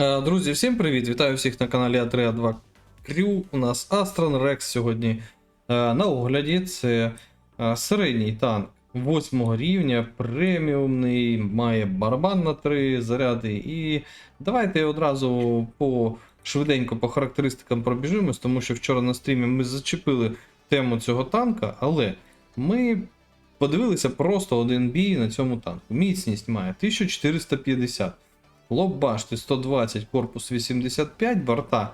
Е, Друзі, всім привіт! Вітаю всіх на каналі А3 А2 Крю. У нас Aston Rex сьогодні е, на огляді. Це е, середній танк 8 рівня, преміумний, має барабан на 3 заряди. І давайте одразу по швиденько по характеристикам пробіжимось, тому що вчора на стрімі ми зачепили тему цього танка, але ми подивилися просто один бій на цьому танку. Міцність має 1450. Лоб башти 120, корпус 85, борта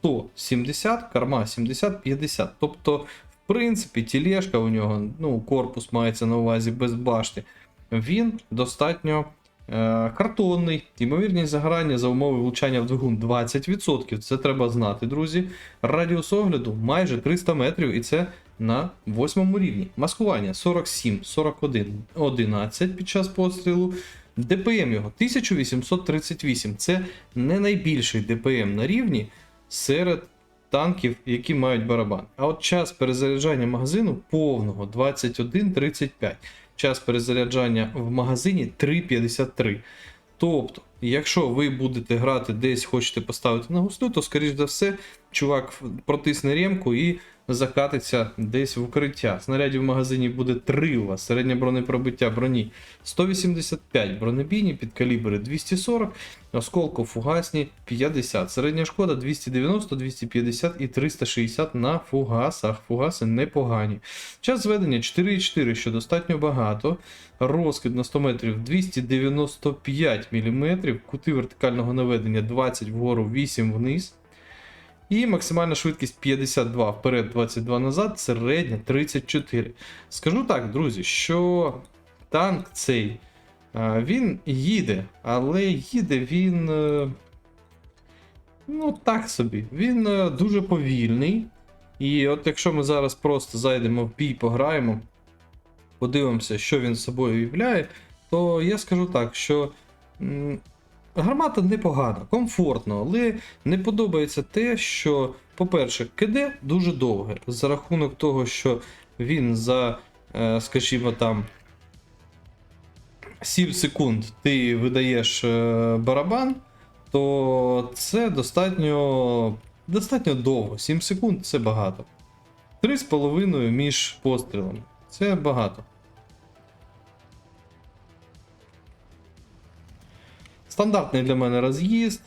170, корма 70-50. Тобто, в принципі, тілешка у нього, ну, корпус мається на увазі без башти. Він достатньо е, картонний. Ймовірність загорання за умови влучання в двигун 20%. Це треба знати, друзі. Радіус огляду майже 300 метрів, і це на восьмому рівні. Маскування 47, 41, 11 під час пострілу. ДПМ його 1838. Це не найбільший ДПМ на рівні серед танків, які мають барабан. А от час перезаряджання магазину повного 21.35. Час перезаряджання в магазині 3.53. Тобто, якщо ви будете грати десь, хочете поставити на густу, то, скоріш за все, чувак протисне ремку і закатиться десь в укриття. Снарядів в магазині буде 3 у вас, середнє бронепробиття броні 185, бронебійні під калібри 240, осколку фугасні 50. Середня шкода 290, 250 і 360 на фугасах. Фугаси непогані. Час зведення 4,4, що достатньо багато. Розкид на 100 метрів 295 мм, кути вертикального наведення 20 вгору, 8 вниз. І максимальна швидкість 52 вперед, 22 назад, середня 34. Скажу так, друзі, що танк цей він їде, але їде він. е, Ну, так собі. Він е, дуже повільний. І от якщо ми зараз просто зайдемо в бій, пограємо, подивимося, що він собою являє, то я скажу так, що. Гармата непогана, комфортно, але не подобається те, що, по-перше, КД дуже довге. За рахунок того, що він за, е, скажімо там, 7 секунд ти видаєш е, барабан, то це достатньо, достатньо довго. 7 секунд це багато. 3,5 між пострілами. Це багато. Стандартний для мене роз'їзд.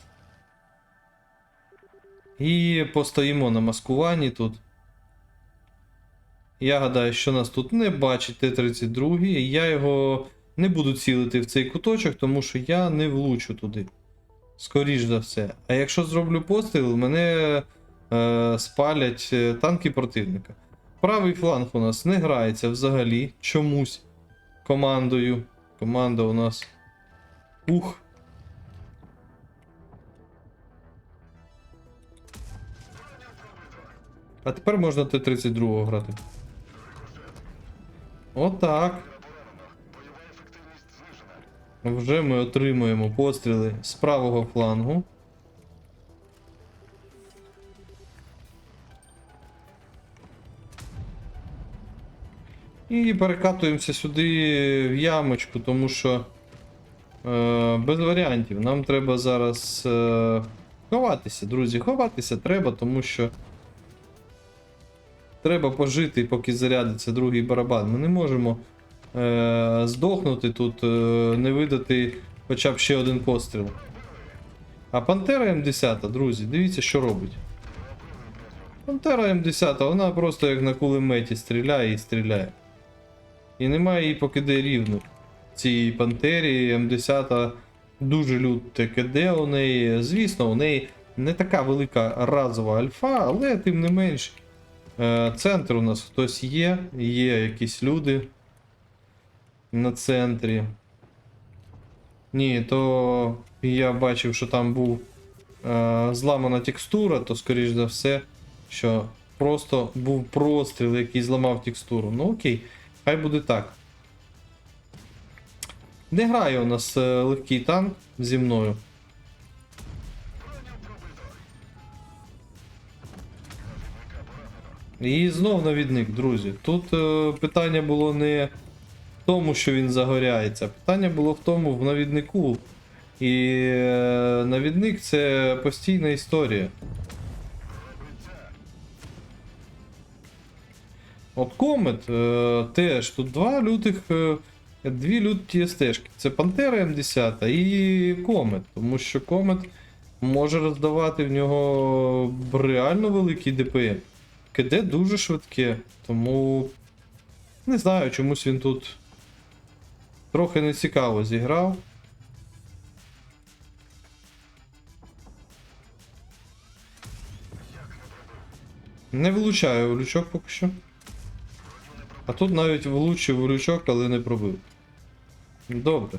І постоїмо на маскуванні тут. Я гадаю, що нас тут не бачить Т-32, і я його не буду цілити в цей куточок, тому що я не влучу туди. Скоріш за все. А якщо зроблю постріл, мене е, спалять е, танки противника. Правий фланг у нас не грається взагалі чомусь командою. Команда у нас. Ух. А тепер можна Т-32 грати. Отак. Вже ми отримуємо постріли з правого флангу. І перекатуємося сюди в ямочку, тому що е, без варіантів. Нам треба зараз е, ховатися, друзі. Ховатися треба, тому що треба пожити, поки зарядиться другий барабан. Ми не можемо е, здохнути тут, е, не видати хоча б ще один постріл. А Пантера М10, друзі, дивіться, що робить. Пантера М10, вона просто як на кулеметі стріляє і стріляє. І немає її покиде рівно. Цій Пантері М10 дуже люте КД у неї. Звісно, у неї не така велика разова альфа, але тим не менш. Е, Центр у нас хтось є, є якісь люди на центрі. Ні, то я бачив, що там був е, зламана текстура, то скоріш за все, що просто був простріл, який зламав текстуру. Ну окей, хай буде так. Не грає у нас е, легкий танк зі мною. І знов навідник, друзі. Тут е, питання було не в тому, що він загоряється. Питання було в тому в навіднику. І е, навідник це постійна історія. От комет е, теж тут два лютих. Е, дві люті стежки. Це Пантера М10 і Комет. Тому що Комет може роздавати в нього реально великий ДПМ. КД дуже швидке, тому не знаю, чомусь він тут трохи нецікаво зіграв. Не влучаю в лючок поки що. А тут навіть влучив в лючок, але не пробив. Добре.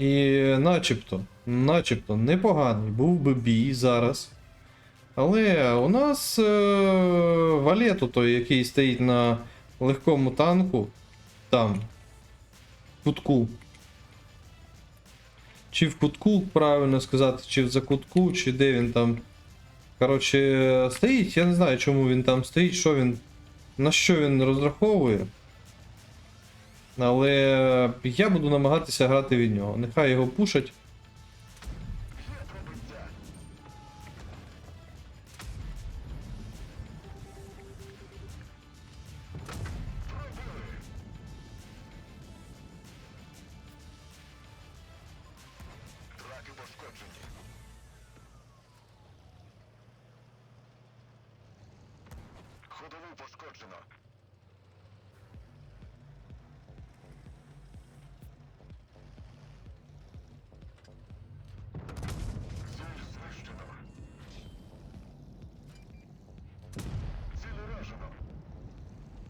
І начебто, начебто непоганий був би бій зараз. Але у нас е, валету той, який стоїть на легкому танку, там, в кутку. Чи в кутку, правильно сказати, чи в закутку, чи де він там. Коротше, стоїть, я не знаю, чому він там стоїть, що він. На що він розраховує. Але я буду намагатися грати від нього. Нехай його пушать.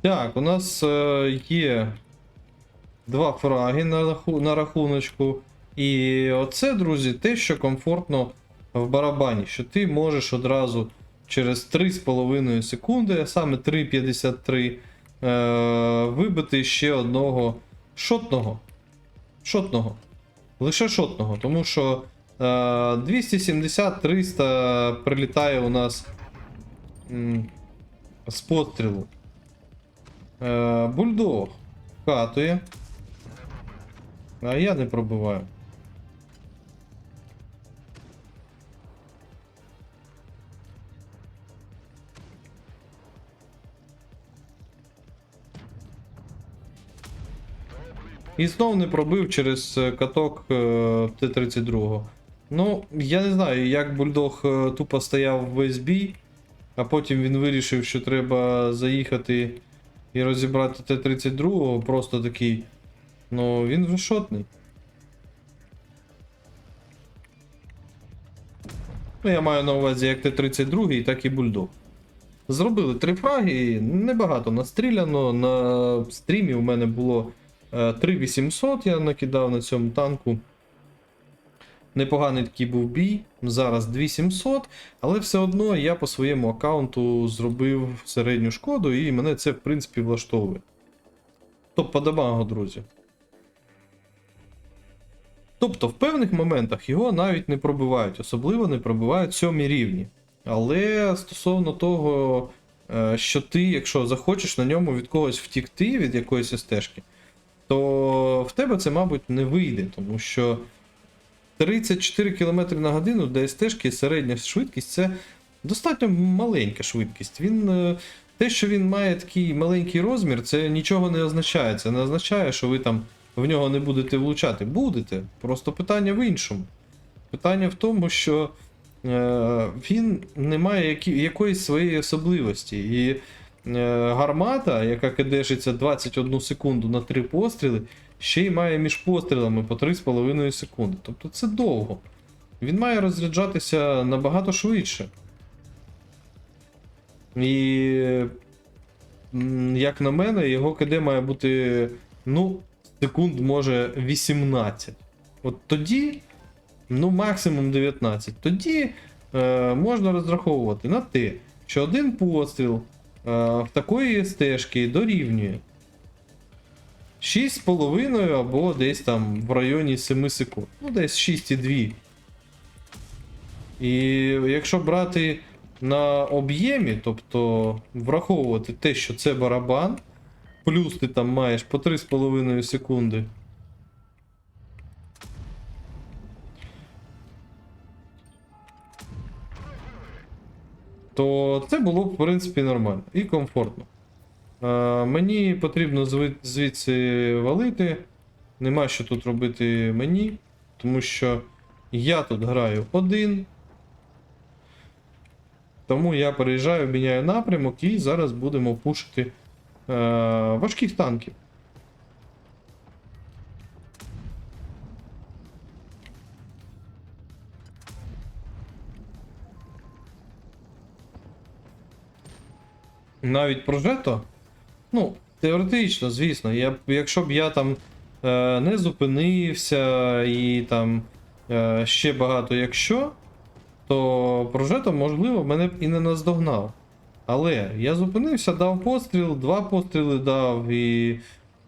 Так, у нас е, є два фраги на, раху- на рахуночку. І оце, друзі, те, що комфортно в барабані, що ти можеш одразу через 3,5 секунди, а саме 3,53, е, вибити ще одного шотного. Шотного. Лише шотного, тому що е, 270-300 прилітає у нас м, з пострілу. Е, бульдог катує. А я не пробиваю. І знов не пробив через е, каток е, Т-32. Ну, я не знаю, як бульдог е, тупо стояв весь бій, а потім він вирішив, що треба заїхати і розібрати Т-32, просто такий. Ну, він вже шотний. Ну, я маю на увазі як Т-32, так і бульдог. Зробили три фраги, небагато настріляно. На стрімі у мене було е, 3800, я накидав на цьому танку. Непоганий такий був бій. Зараз 2700, але все одно я по своєму аккаунту зробив середню шкоду, і мене це в принципі влаштовує. Топ подобаго, друзі. Тобто в певних моментах його навіть не пробивають, особливо не пробивають сьомі рівні. Але стосовно того, е, що ти, якщо захочеш на ньому від когось втікти, від якоїсь стежки, то в тебе це, мабуть, не вийде, тому що 34 км на годину для стежки середня швидкість це достатньо маленька швидкість. Він, е, те, що він має такий маленький розмір, це нічого не означає. Це не означає, що ви там в нього не будете влучати. Будете. Просто питання в іншому. Питання в тому, що е, він не має які, якоїсь своєї особливості. І е, гармата, яка кидешиться 21 секунду на 3 постріли, ще й має між пострілами по 3,5 секунди. Тобто це довго. Він має розряджатися набагато швидше. І, як на мене, його КД має бути, ну, секунд, може, 18. От тоді, ну, максимум 19. Тоді е, можна розраховувати на те, що один постріл е, в такої стежки дорівнює 6,5 або десь там в районі 7 секунд. Ну, десь 6,2. І якщо брати на об'ємі, тобто враховувати те, що це барабан, плюс ти там маєш по 3,5 секунди. То це було б, в принципі, нормально і комфортно. Е, мені потрібно звідси валити. Нема що тут робити мені, тому що я тут граю один. Тому я переїжджаю, міняю напрямок і зараз будемо пушити е, важких танків. Навіть прожето, ну, теоретично, звісно, я, якщо б я там е, не зупинився і там е, ще багато якщо, то прожето, можливо, мене б і не наздогнав. Але я зупинився, дав постріл, два постріли дав і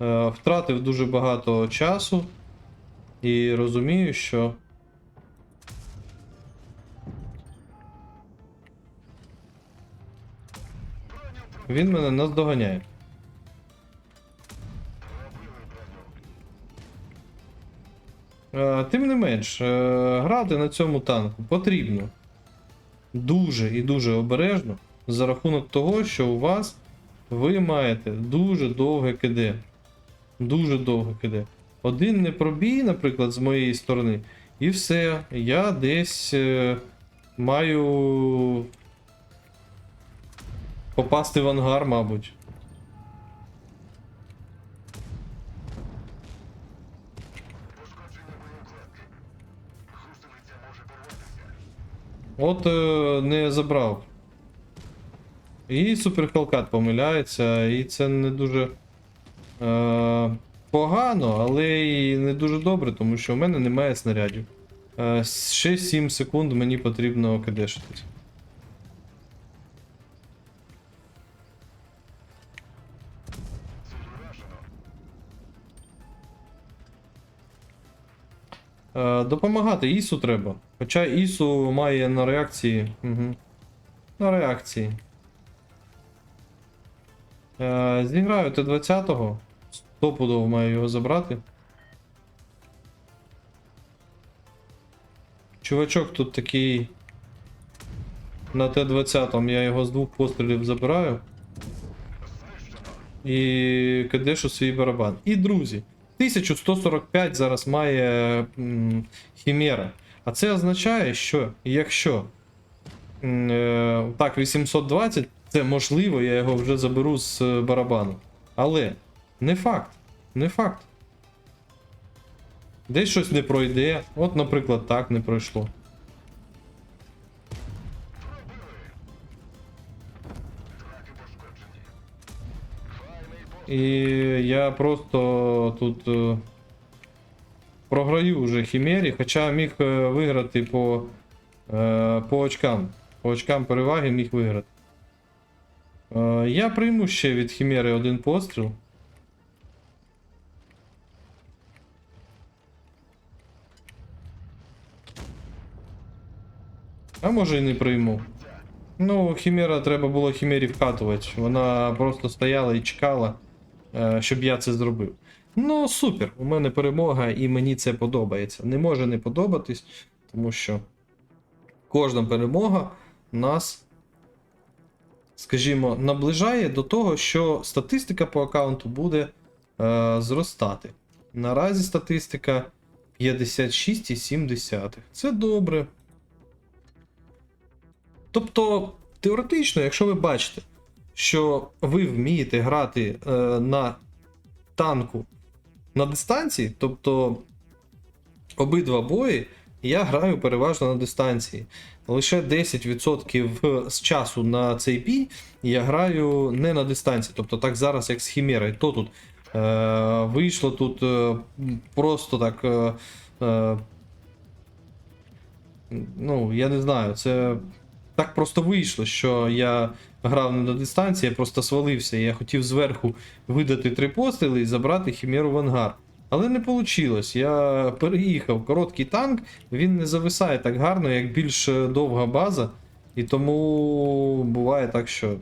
е, втратив дуже багато часу. І розумію, що. Він мене наздоганяє. Тим не менш, е, грати на цьому танку потрібно дуже і дуже обережно за рахунок того, що у вас ви маєте дуже довге КД. Дуже довге КД. Один непробій, наприклад, з моєї сторони, і все. Я десь е, маю попасти в ангар, мабуть. От е, не забрав. І Супер Хелкат помиляється, і це не дуже е, погано, але і не дуже добре, тому що в мене немає снарядів. Е, ще 7 секунд мені потрібно кидешитись. Допомагати Ісу треба. Хоча Ісу має на реакції. Угу. На реакції. Е, зіграю Т-20. Стопудово маю його забрати. Чувачок тут такий. На Т-20 я його з двох пострілів забираю. І кидешу свій барабан. І друзі, 1145 зараз має Хімера. А це означає, що якщо е, так, 820, це можливо, я його вже заберу з е, барабану. Але не факт. Не факт. Десь щось не пройде. От, наприклад, так не пройшло. І я просто тут е, програю вже Хімері, хоча міг е, виграти по, е, по очкам. По очкам переваги міг виграти. Я прийму ще від Хімери один постріл. А може і не прийму. Ну, Хімера треба було Хімері вкатувати. Вона просто стояла і чекала, щоб я це зробив. Ну, супер, у мене перемога, і мені це подобається. Не може не подобатись, тому що кожна перемога нас, скажімо, наближає до того, що статистика по аккаунту буде е, зростати. Наразі статистика 56,7. Це добре. Тобто, теоретично, якщо ви бачите, що ви вмієте грати е, на танку на дистанції, тобто обидва бої, я граю переважно на дистанції. Лише 10% з часу на цей бій я граю не на дистанції. Тобто так зараз, як з Хімерою, то тут е, вийшло тут е, просто так. Е, е, ну, я не знаю, це так просто вийшло, що я грав не на дистанції, я просто свалився. Я хотів зверху видати три постріли і забрати хімеру в ангар. Але не вийшло. Я переїхав короткий танк, він не зависає так гарно, як більш е, довга база. І тому буває так, що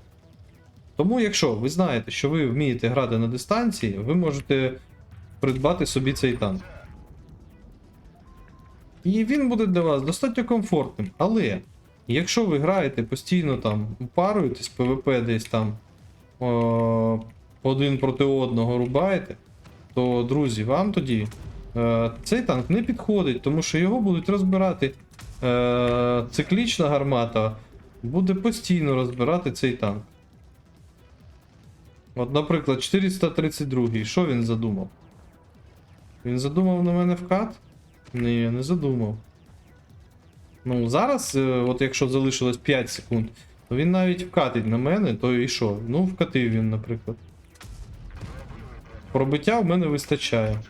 Тому, якщо ви знаєте, що ви вмієте грати на дистанції, ви можете придбати собі цей танк. І він буде для вас достатньо комфортним. Але якщо ви граєте постійно там, паруєтесь, ПВП десь там о, один проти одного рубаєте, то, друзі, вам тоді е, цей танк не підходить, тому що його будуть розбирати е, циклічна гармата, буде постійно розбирати цей танк. От, наприклад, 432 що він задумав? Він задумав на мене вкат? Ні, не задумав. Ну, зараз, е, от якщо залишилось 5 секунд, то він навіть вкатить на мене, то і що? Ну, вкатив він, наприклад. Пробиття в мене вистачає.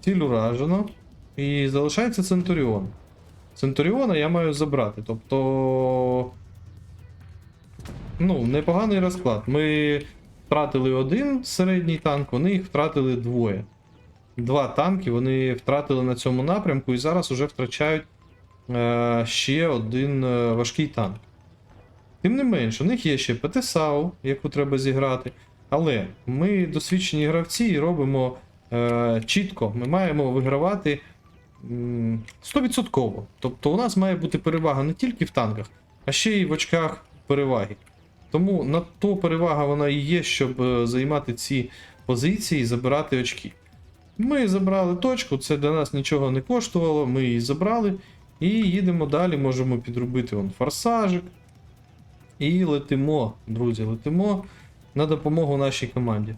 Ціль уражено. І залишається Центуріон. Центуріона я маю забрати. Тобто. Ну, непоганий розклад. Ми втратили один середній танк, вони їх втратили двоє. Два танки вони втратили на цьому напрямку і зараз уже втрачають е, ще один е, важкий танк. Тим не менш, у них є ще ПТСАУ, яку треба зіграти. Але ми досвідчені гравці і робимо е, чітко. Ми маємо вигравати 100%. Тобто у нас має бути перевага не тільки в танках, а ще й в очках переваги. Тому на то перевага вона і є, щоб е, займати ці позиції і забирати очки. Ми забрали точку, це для нас нічого не коштувало, ми її забрали. І їдемо далі, можемо підробити вон форсажик. І летимо, друзі, летимо на допомогу нашій команді.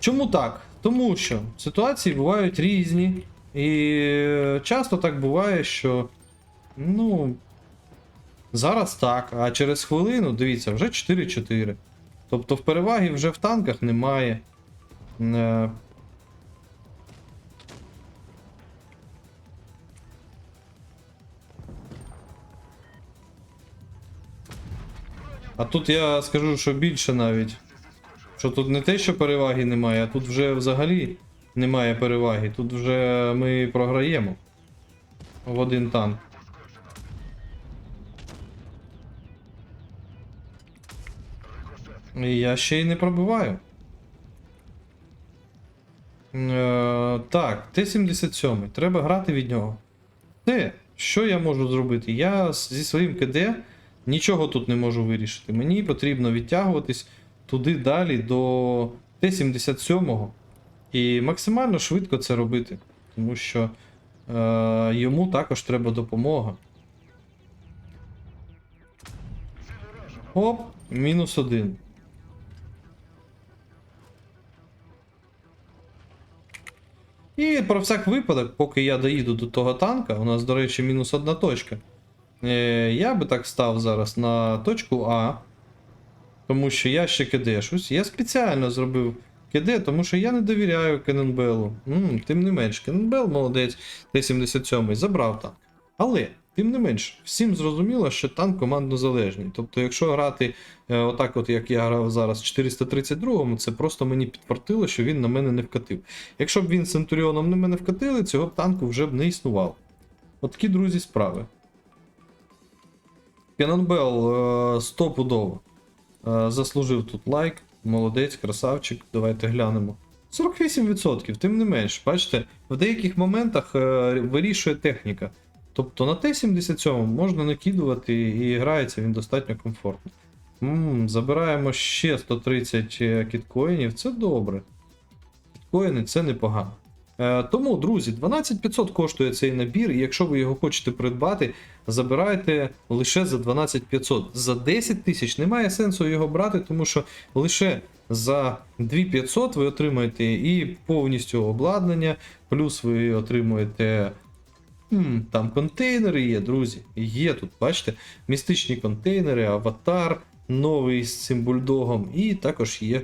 Чому так? Тому що ситуації бувають різні. І часто так буває, що. Ну. Зараз так, а через хвилину, дивіться, вже 4-4. Тобто в переваги вже в танках немає. А тут я скажу, що більше навіть. Що тут не те, що переваги немає, а тут вже взагалі немає переваги. Тут вже ми програємо в один танк. І я ще й не пробиваю. Е, так, Т-77. Треба грати від нього. Те, що я можу зробити? Я зі своїм КД нічого тут не можу вирішити. Мені потрібно відтягуватись туди далі до Т-77 і максимально швидко це робити. Тому що е, йому також треба допомога. Оп, мінус один. І про всяк випадок, поки я доїду до того танка, у нас, до речі, мінус одна точка. Е, я би так став зараз на точку А. Тому що я ще кидешусь. Я спеціально зробив КД, тому що я не довіряю Кенненбелу. М, Тим не менш, Кенненбел, молодець, Т-77, забрав танк. Але, тим не менш, всім зрозуміло, що танк командно залежний. Тобто, якщо грати е, отак, от як я грав зараз в 432-му, це просто мені підтвердило, що він на мене не вкатив. Якщо б він з Центуріоном на мене вкатили, цього б танку вже б не існувало. От такі, друзі, справи. Е, стопудово е, заслужив тут лайк. Молодець, красавчик. Давайте глянемо. 48%, тим не менш, бачите, в деяких моментах е, вирішує техніка. Тобто на Т-77 можна накидувати і грається він достатньо комфортно. м забираємо ще 130 кіткоїнів, це добре. Кіткоїни це непогано. Е, тому, друзі, 12500 коштує цей набір, і якщо ви його хочете придбати, забирайте лише за 12500. За 10 тисяч немає сенсу його брати, тому що лише за 2500 ви отримаєте і повністю обладнання, плюс ви отримуєте. Там контейнери є, друзі. Є тут, бачите, містичні контейнери, аватар, новий з цим бульдогом, і також є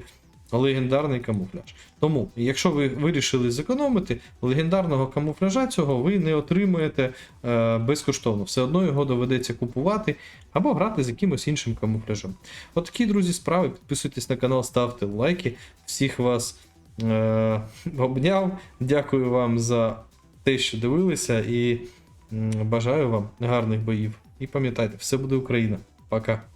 легендарний камуфляж. Тому, якщо ви вирішили зекономити, легендарного камуфляжа цього ви не отримаєте е, безкоштовно. Все одно його доведеться купувати або грати з якимось іншим камуфляжем. От такі, друзі, справи. Підписуйтесь на канал, ставте лайки. Всіх вас е, обняв. Дякую вам за те, що дивилися, і бажаю вам гарних боїв. І пам'ятайте, все буде Україна. Пока.